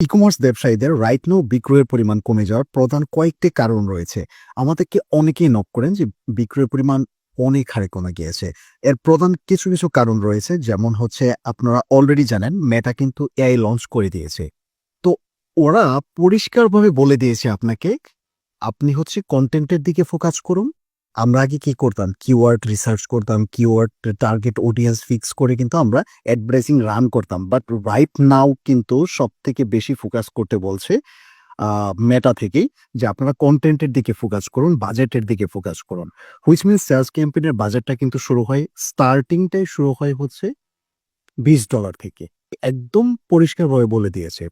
E commerce ব্যবসায়ীদের right now বিক্রয়ের পরিমাণ কমে যাওয়ার প্রধান কয়েকটি কারণ রয়েছে। আমাদেরকে অনেকেই নক করেন যে বিক্রয়ের পরিমাণ অনেক হারে কমে গিয়েছে। এর প্রধান কিছু কিছু কারণ রয়েছে, যেমন হচ্ছে আপনারা অলরেডি জানেন মেটা কিন্তু এআই লঞ্চ করে দিয়েছে। তো ওরা পরিষ্কারভাবে বলে দিয়েছে আপনাকে, আপনি হচ্ছে কন্টেন্টের দিকে ফোকাস করুন আমরা আগে কি করতাম? কিওয়ার্ড রিসার্চ করতাম কিওয়ার্ড টার্গেট অডিয়েন্স ফিক্স করে কিন্তু আমরা অ্যাডভার্টাইজিং রান করতাম। বাট রাইট নাও কিন্তু সব থেকে বেশি ফোকাস করতে বলছে মেটা থেকেই, যে আপনারা কন্টেন্টের দিকে ফোকাস করুন বাজেটের দিকে ফোকাস করুন। হুইচ মিনস সেলস ক্যাম্পেইনের বাজেটটা কিন্তু শুরু হয় স্টার্টিংটাই শুরু হয় হচ্ছে বিশ ডলার থেকে। একদম পরিষ্কারভাবে বলে দিয়েছে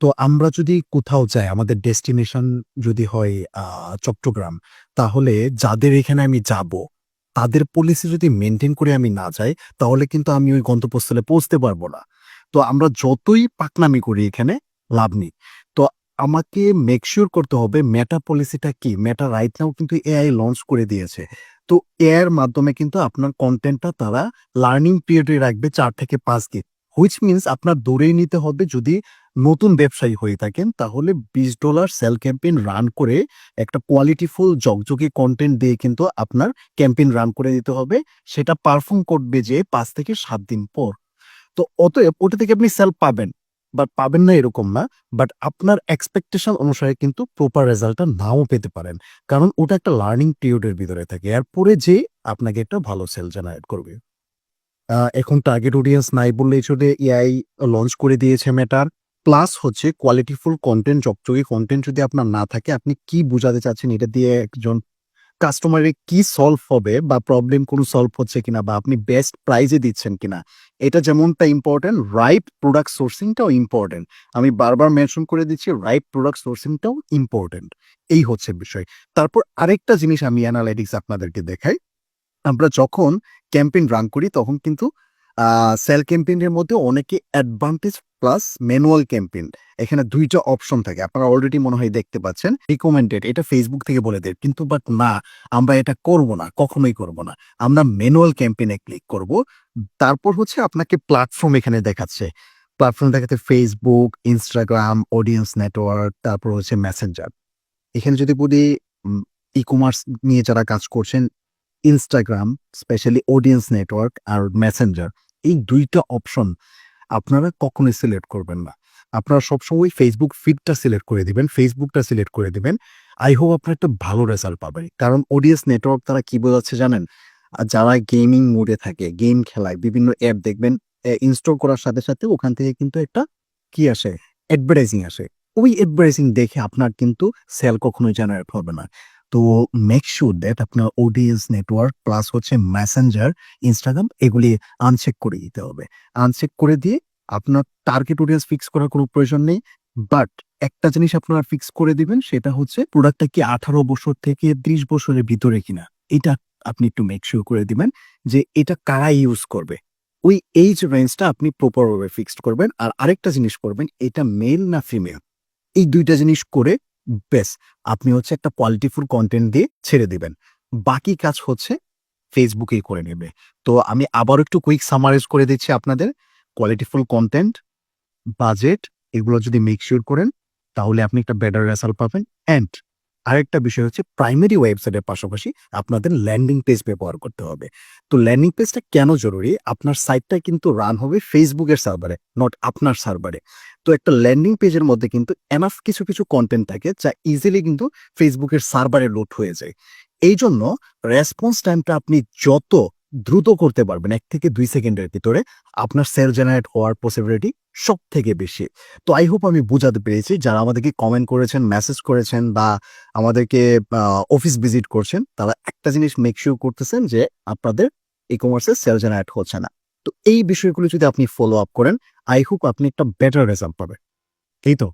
তো আমরা যদি কোথাও যাই, আমাদের ডেস্টিনেশন যদি হয় চট্টগ্রাম, তাহলে যাদের এখানে আমি যাব, তাদের পলিসি যদি মেনটেন করে আমি না যাই, তাহলে কিন্তু আমি ওই গন্তব্যস্থলে পৌঁছতে পারব না। তো আমরা যতই পাকনামি করি এখানে, লাভ নেই। তো আমাকে মেকশিওর করতে হবে মেটা পলিসিটা কি? মেটা রাইট নাও কিন্তু এআই লঞ্চ করে দিয়েছে। তো এর মাধ্যমে কিন্তু আপনার কন্টেন্টটা তারা লার্নিং পিরিয়ডে রাখবে চার থেকে পাঁচ গিট হুইচ মিনস আপনার দৌড়েই নিতে হবে যদি নতুন ব্যবসায়ী হয়ে থাকেন, তাহলে বিশ ডলার সেল ক্যাম্পেইন রান করে একটা কোয়ালিটিফুল জগজগে কন্টেন্ট দিয়ে কিন্তু আপনার ক্যাম্পেইন রান করে দিতে হবে। সেটা পারফর্ম করবে যে পাঁচ থেকে সাত দিন পর। তো অতএব ওটা থেকে আপনি সেল পাবেন বাট পাবেন না এরকম না। বাট আপনার এক্সপেকটেশন অনুসারে কিন্তু প্রপার রেজাল্টটা নাও পেতে পারেন। কারণ ওটা একটা লার্নিং পিরিয়ডের ভিতরে থাকে। এরপরে যে আপনাকে একটা ভালো সেল জেনারেট করবে। এখন টার্গেট অডিয়েন্স নাই বললে চলে। এআই লঞ্চ করে দিয়েছে মেটার প্লাস হচ্ছে কোয়ালিটিফুল কন্টেন্ট চকচকে কন্টেন্ট যদি আপনার না থাকে, আপনি কি বোঝাতে চাচ্ছেন এটা দিয়ে একজন কাস্টমারের কি সলভ হবে বা প্রবলেম কোনো সলভ হচ্ছে কিনা বা আপনি বেস্ট প্রাইজে দিচ্ছেন কিনা? এটা যেমনটা ইম্পর্টেন্ট রাইট প্রোডাক্ট সোর্সিংটাও ইম্পর্টেন্ট আমি বারবার মেনশন করে দিচ্ছি রাইট প্রোডাক্ট সোর্সিংটাও ইম্পর্টেন্ট এই হচ্ছে বিষয়। তারপর আরেকটা জিনিস আমি অ্যানালাইটিক্স আপনাদেরকে দেখাই। আমরা যখন ক্যাম্পেইন রান করি, তখন কিন্তু সেল ক্যাম্পেইনের মধ্যে অনেকে অ্যাডভান্টেজ প্লাস ম্যানুয়াল ক্যাম্পেইন এখানে দুইটা অপশন থাকে। আপনারা অলরেডি মনে হয় দেখতে পাচ্ছেন রিকমেন্ডেড এটা ফেসবুক থেকে বলে দেয়। কিন্তু বাট না, আমরা এটা করব না, কখনোই করব না। আমরা ম্যানুয়াল ক্যাম্পেইনে ক্লিক করব। তারপর হচ্ছে আপনাকে প্ল্যাটফর্ম এখানে দেখাচ্ছে। প্ল্যাটফর্ম দেখাতে ফেসবুক ইনস্টাগ্রাম অডিয়েন্স নেটওয়ার্ক তারপর হচ্ছে মেসেঞ্জার এখানে যদি বলি ই কমার্স নিয়ে যারা কাজ করছেন ইনস্টাগ্রাম স্পেশালি অডিয়েন্স নেটওয়ার্ক আর মেসেঞ্জার এই দুইটা অপশন আপনারা কখনোই সিলেক্ট করবেন না। আপনারা সবসময় ফেসবুক ফিডটা সিলেক্ট করে দিবেন ফেসবুকটা সিলেক্ট করে দিবেন। আই হোপ আপনার একটা ভালো রেজাল্ট পাবেন। কারণ অডিয়েন্স নেটওয়ার্ক তারা কি বোঝাচ্ছে জানেন? যারা গেমিং মোডে থাকে গেম খেলায়, বিভিন্ন অ্যাপ দেখবেন ইনস্টল করার সাথে সাথে ওখান থেকে কিন্তু একটা কি আসে? অ্যাডভার্টাইজিং আসে। ওই অ্যাডভার্টাইজিং দেখে আপনার কিন্তু সেল কখনোই জেনারেট হবে না। তো মেক শিওর দ্যাট আপনার অডিয়েন্স নেটওয়ার্ক প্লাস হচ্ছে মেসেঞ্জার ইনস্টাগ্রাম এগুলি আনচেক করে দিতে হবে। আনচেক করে দিয়ে আপনার টার্গেট অডিয়েন্স ফিক্স করার কোনো প্রয়োজন নেই। বাট একটা জিনিস আপনারা ফিক্স করে দিবেন, সেটা হচ্ছে প্রোডাক্টটা কি আঠারো বছর থেকে ত্রিশ বছরের ভিতরে কিনা? এটা আপনি একটু মেক শিওর করে দিবেন যে এটা কারা ইউজ করবে। ওই এইজ রেঞ্জটা আপনি প্রপারভাবে ফিক্সড করবেন। আর আরেকটা জিনিস করবেন, এটা মেল না ফিমেল এই দুইটা জিনিস করে বেশ, আপনি হচ্ছে একটা কোয়ালিটিফুল কন্টেন্ট দিয়ে ছেড়ে দিবেন। বাকি কাজ হচ্ছে ফেসবুকেই করে নেবে। তো আমি আবার একটু কুইক সামারাইজ করে দিচ্ছি আপনাদের। কোয়ালিটিফুল কন্টেন্ট বাজেট এগুলো যদি মেকশিওর করেন, তাহলে আপনি একটা বেটার রেজাল্ট পাবেন। অ্যান্ড আরেকটা বিষয় হচ্ছে প্রাইমারি ওয়েবসাইটের পাশাপাশি আপনাদের ল্যান্ডিং পেজ ব্যবহার করতে হবে। তো ল্যান্ডিং পেজটা কেন জরুরি? আপনার সাইটটা কিন্তু রান হবে ফেসবুকের সার্ভারে নট আপনার সার্ভারে তো একটা ল্যান্ডিং পেজের মধ্যে কিন্তু এনাফ কিছু কিছু কন্টেন্ট থাকে যা ইজিলি কিন্তু ফেসবুকের সার্ভারে লোড হয়ে যায়। এই জন্য রেসপন্স টাইমটা আপনি যত দ্রুত করতে পারবেন, এক থেকে দুই সেকেন্ডের ভিতরে আপনার সেল জেনারেট হওয়ার পসিবিলিটি সব থেকে বেশি। তো আই হোপ আমি বোঝাতে পেরেছি, যারা আমাদেরকে কমেন্ট করেছেন মেসেজ করেছেন বা আমাদেরকে অফিস ভিজিট করছেন, তারা একটা জিনিস মেক শিওর করতেছেন যে আপনাদের ই কমার্সে সেল জেনারেট হচ্ছে না। তো এই বিষয়গুলো যদি আপনি ফলো আপ করেন আই হোপ আপনি একটা বেটার রেজাল্ট পাবেন। এই তো।